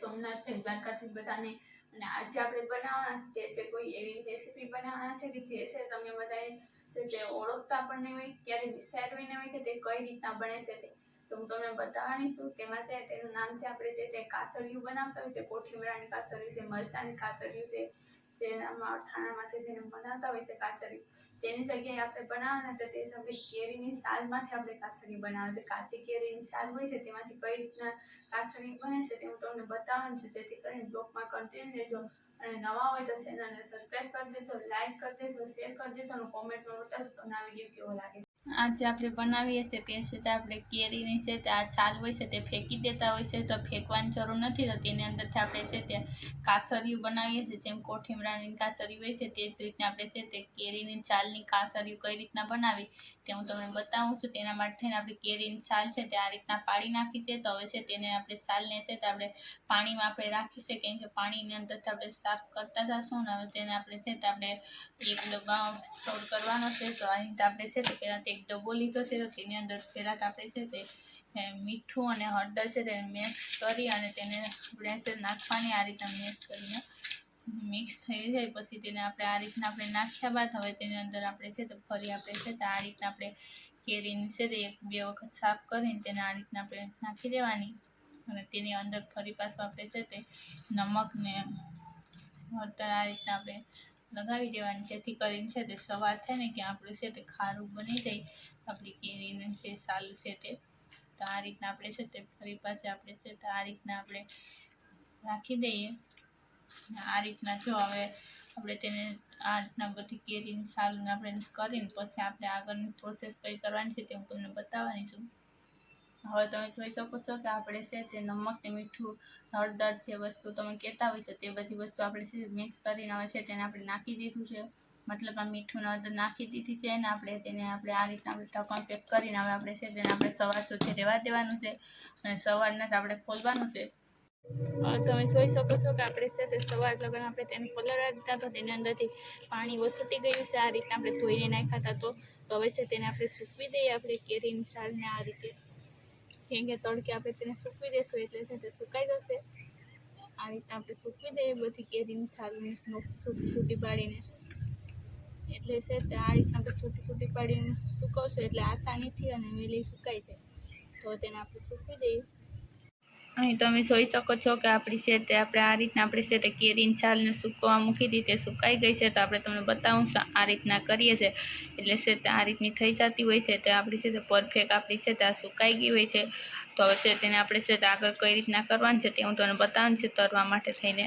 સોમનાથ છે દ્વારકાથી બધાને. અને આજે આપણે બનાવવાના છે તે કોઈ એવી રેસીપી બનાવવાના છે કે જે છે તમે બધાએ છે તે ઓળખતા પણ નહીં હોય, ક્યારે વિચારવી નહીં હોય કે તે કઈ રીતના બને છે તે. તો હું તમને બતાવવાની છું તેમાં છે તેનું નામ છે આપણે જે તે કાસરિયું બનાવતા હોય છે કોઠીમરાની કાસરિયું છે, મરચાની કાસરિયું છે જેનામાં ઠાણા માટે જેને બનાવતા હોય છે કાસરિયું. તેની જગ્યાએ આપણે બનાવવાના છે, તે આપણે કેરીની સાલમાંથી આપણે કાસણી બનાવે છે. કાચી કેરીની સાલ હોય છે, તેમાંથી કઈ રીતના કાસણી બને છે, તે હું તમને બતાવવાનું છું. જેથી કરીને બ્લોગમાં કન્ટિન્યુ લેજો અને નવા હોય તો ચેનલને સબસ્ક્રાઈબ કરી દેજો લાઈક કરી દેજો શેર કરી દેજો અને કોમેન્ટમાં બતાવજો તમને આ વીડિયો કેવો લાગે આજે આપણે બનાવીએ છીએ તે છે તે આપણે કેરીની છે તે આ છાલ હોય છે તે ફેંકી દેતા હોય છે તો ફેંકવાની જરૂર નથી તો તેની અંદરથી આપણે છે તે કાસરિયું બનાવીએ છીએ જેમ કોઠીમરાની કાસરિયું હોય છે તે જ રીતના આપણે છે તે કેરીની છાલની કાસરિયું કઈ રીતના બનાવી તે હું તમને બતાવું છું તેના માટે થઈને આપણે કેરીની છાલ છે તે આ રીતના પાડી નાખી છે તો હવે છે તેને આપણે છાલને છે તે આપણે પાણીમાં આપણે રાખી છે કેમ કે પાણીની અંદરથી આપણે સાફ કરતા જશું ને હવે તેને આપણે છે તે આપણે એક ડબ્બામાં સ્ટોર કરવાનો છે તો આ રીતે આપણે છે તે પહેલાં એક ડબ્બો લીધો છે, તો તેની અંદર ફેરાક આપણે છે, તે મીઠું અને હળદર છે, તેને મિક્સ કરી અને તેને આપણે નાખવાની આ રીતના મિક્સ કરીને મિક્સ થઈ જાય. પછી તેને આપણે આ રીતના આપણે નાખ્યા બાદ હવે તેની અંદર આપણે છે, તો ફરી આપણે છે, તો આ રીતના આપણે કેરીની છે, તે એક બે વખત સાફ કરીને તેને આ રીતના આપણે નાખી દેવાની. અને તેની અંદર ફરી પાછું આપણે છે, તે નમક ને હળદર આ રીતના આપણે લગાવી દેવાની, જેથી કરીને છે તે સવાર થાય ને કે આપણું છે તે ખારું બની જાય, આપણી કેરીને જે સારું છે તે. તો આ રીતના આપણે છે તે ફરી પાસે આપણે છે તો આ રીતના આપણે રાખી દઈએ. આ રીતના જો હવે આપણે તેને આ રીતના બધી કેરીની, સાલુને આપણે કરીને, પછી આપણે આગળની પ્રોસેસ કઈ કરવાની છે તે હું તમને બતાવવાની છું. હવે તમે જોઈ શકો છો કે આપણે છે તે નમક ને મીઠું, હળદર છે વસ્તુ તમે કહેતા હોય છે તે બધી વસ્તુ આપણે છે મિક્સ કરીને હવે છે તેને આપણે નાખી દીધું છે. મતલબ આ મીઠું હળદર નાખી દીધી છે ને આપણે તેને આપણે આ રીતના આપણે પેક કરીને હવે આપણે છે તેને આપણે સવાર સુધી રહેવા દેવાનું છે અને સવારના જ આપણે ખોલવાનું છે. તમે જોઈ શકો છો કે આપણે છે તે સવાર લગન આપણે તેને પલળવા દીધા તો તેની અંદરથી પાણી ઓસટી ગયું છે. આ રીતના આપણે ધોઈને નાખ્યા તો હવે છે તેને આપણે સૂકવી દઈએ આપણે કેરીની સાલને આ રીતે. કેમ કે આપણે તેને સૂકવી દઈશું એટલે તે સુકાઈ જશે. આ રીતના આપણે સૂકવી દઈએ બધી કેરીની સાગની છૂટી પાડીને. એટલે છે તે આ રીતના આપણે છૂટી છૂટી પાડીને સુકવશું એટલે આસાનીથી અને વહેલી સુકાઈ જાય. તો તેને આપણે સૂકવી દઈએ. અહીં તમે જોઈ શકો છો કે આપણી છે તે આપણે આ રીતના આપણે છે તે કેરીની છાલને સૂકવા મૂકી દીધી તે સુકાઈ ગઈ છે. તો આપણે તમને બતાવું આ રીતના કરીએ છીએ એટલે છે તે આ રીતની થઈ જતી હોય છે. તે આપણી છે તે પરફેક્ટ આપણી છે તે આ સુકાઈ ગઈ હોય છે. તો હવે તેને આપણે છે તે આગળ કઈ રીતના કરવાની છે તે હું તમને બતાવવાનું છે તરવા માટે થઈને.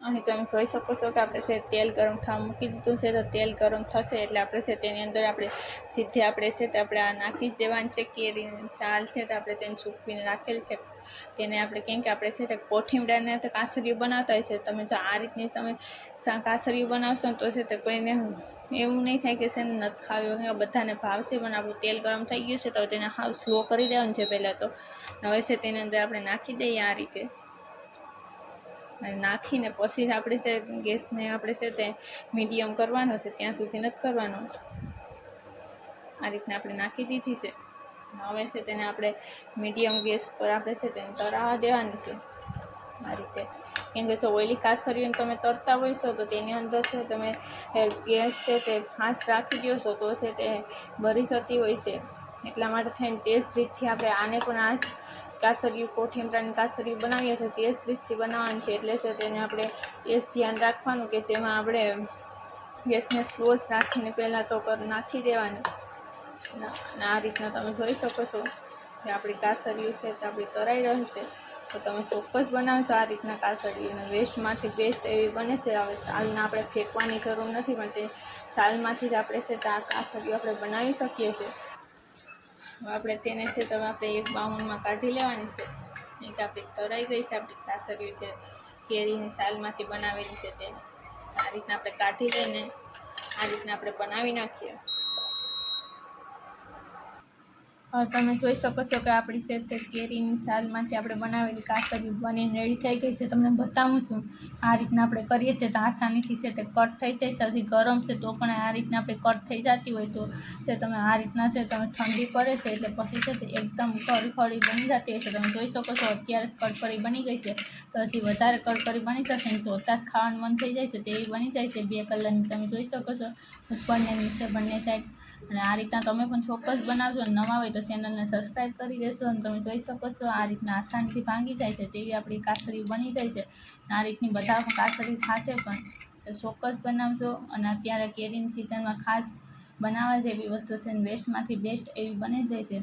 અહીં તમે જોઈ શકો છો કે આપણે છે તેલ ગરમ થવા મૂકી દીધું છે. તો તેલ ગરમ થશે એટલે આપણે છે તેની અંદર આપણે સીધી આપણે છે તે આપણે આ નાખી જ દેવાની છે. કેરીની છાલ છે તો આપણે તેને સૂકવીને રાખેલ છે. તેને આપણે કેમ કે આપણે છે તે કોઠીમડાને તો કાસરીયું બનાવતા હોય છે. તમે જો આ રીતની તમે કાસરીયું બનાવશો તો છે તે કોઈને એવું નહીં થાય કે છે ને નથી ખાવી વગર બધાને ભાવશે, પણ આપણું તેલ ગરમ થઈ ગયું છે તો તેને હાવ સ્લો કરી દેવાનું છે પહેલાં તો. હવે છે તેની અંદર આપણે નાખી દઈએ આ રીતે. અને નાખીને પછી આપણે છે ગેસને આપણે છે તે મીડિયમ કરવાનો છે, ત્યાં સુધી નથી કરવાનો. આ રીતના આપણે નાખી દીધી છે. હવે છે તેને આપણે મીડિયમ ગેસ પર આપણે છે તેને તળાવવા દેવાની છે. આ રીતે. કેમ કે જો ઓઇલી કાસરીઓને તમે તરતા હોય છો તો તેની અંદર છે તમે ગેસ છે તે ફાસ્ટ રાખી દો છો તો છે તે ભરી જતી હોય છે. એટલા માટે થઈને તે જ રીતથી આપણે આને પણ આ કાસરિયું કોઠીમરાની કાસરીયું બનાવીએ છીએ. તે જ રીતથી બનાવવાનું છે એટલે છે તેને આપણે એ જ ધ્યાન રાખવાનું કે જેમાં આપણે ગેસને સ્લો રાખીને પહેલાં તો નાખી દેવાનું. અને આ રીતના તમે જોઈ શકો છો કે આપણી કાસરિયું છે તે આપણી તરાઈ રહી છે. તો તમે ચોક્કસ બનાવશો આ રીતના કાસરિયું અને વેસ્ટમાંથી બેસ્ટ એવી બને છે. હવે સાલને આપણે ફેંકવાની જરૂર નથી, પણ તે સાલમાંથી જ આપણે છે તે આ કાસરિયું આપણે બનાવી શકીએ છીએ. આપણે તેને છે તમે આપણે એક બાઉલમાં કાઢી લેવાની છે. એક આપણી તરાઈ ગઈ છે આપણી કાસરિયું છે, કેરીની સાલમાંથી બનાવેલી છે તે. આ રીતના આપણે કાઢી લઈને આ રીતના આપણે બનાવી નાખીએ હવે તમે જોઈ શકો છો કે આપણી સેફ કેરીની સાલમાંથી આપણે બનાવેલી કાસરી બનીને રેડી થઈ ગઈ છે. તમને બતાવું છું, આ રીતના આપણે કરીએ છીએ. તો આસાનીથી છે તે કટ થઈ જાય છે. હજી ગરમ છે તો પણ આ રીતના આપણે કટ થઈ જતી હોય તો છે તમે આ રીતના છે તમે ઠંડી પડે છે એટલે પછી છે તે એકદમ કડકડી બની જતી હોય છે. તમે જોઈ શકો છો અત્યારે જ કડકડી બની ગઈ છે. તો હજી વધારે કડકડી બની જશે ને જોતા જ ખાવાનું મન થઈ જાય છે તેવી બની જાય છે બે કલરની તમે જોઈ શકો છો ઉપર ને નીચે બંને સાઈડ અને આ રીતના તમે પણ ચોક્કસ બનાવજો. નવા હોય તો ચેનલને સબસ્ક્રાઈબ કરી દેશો અને તમે જોઈ શકો છો આ રીતના આસાનથી ભાંગી જાય છે તેવી આપણી કાસરી બની જાય છે. આ રીતની બધા કાસરી થશે પણ તો ચોક્કસ બનાવજો અને અત્યારે કેરીની સિઝનમાં ખાસ બનાવવા જેવી વસ્તુ છે અને વેસ્ટમાંથી બેસ્ટ એવી બની જાય છે.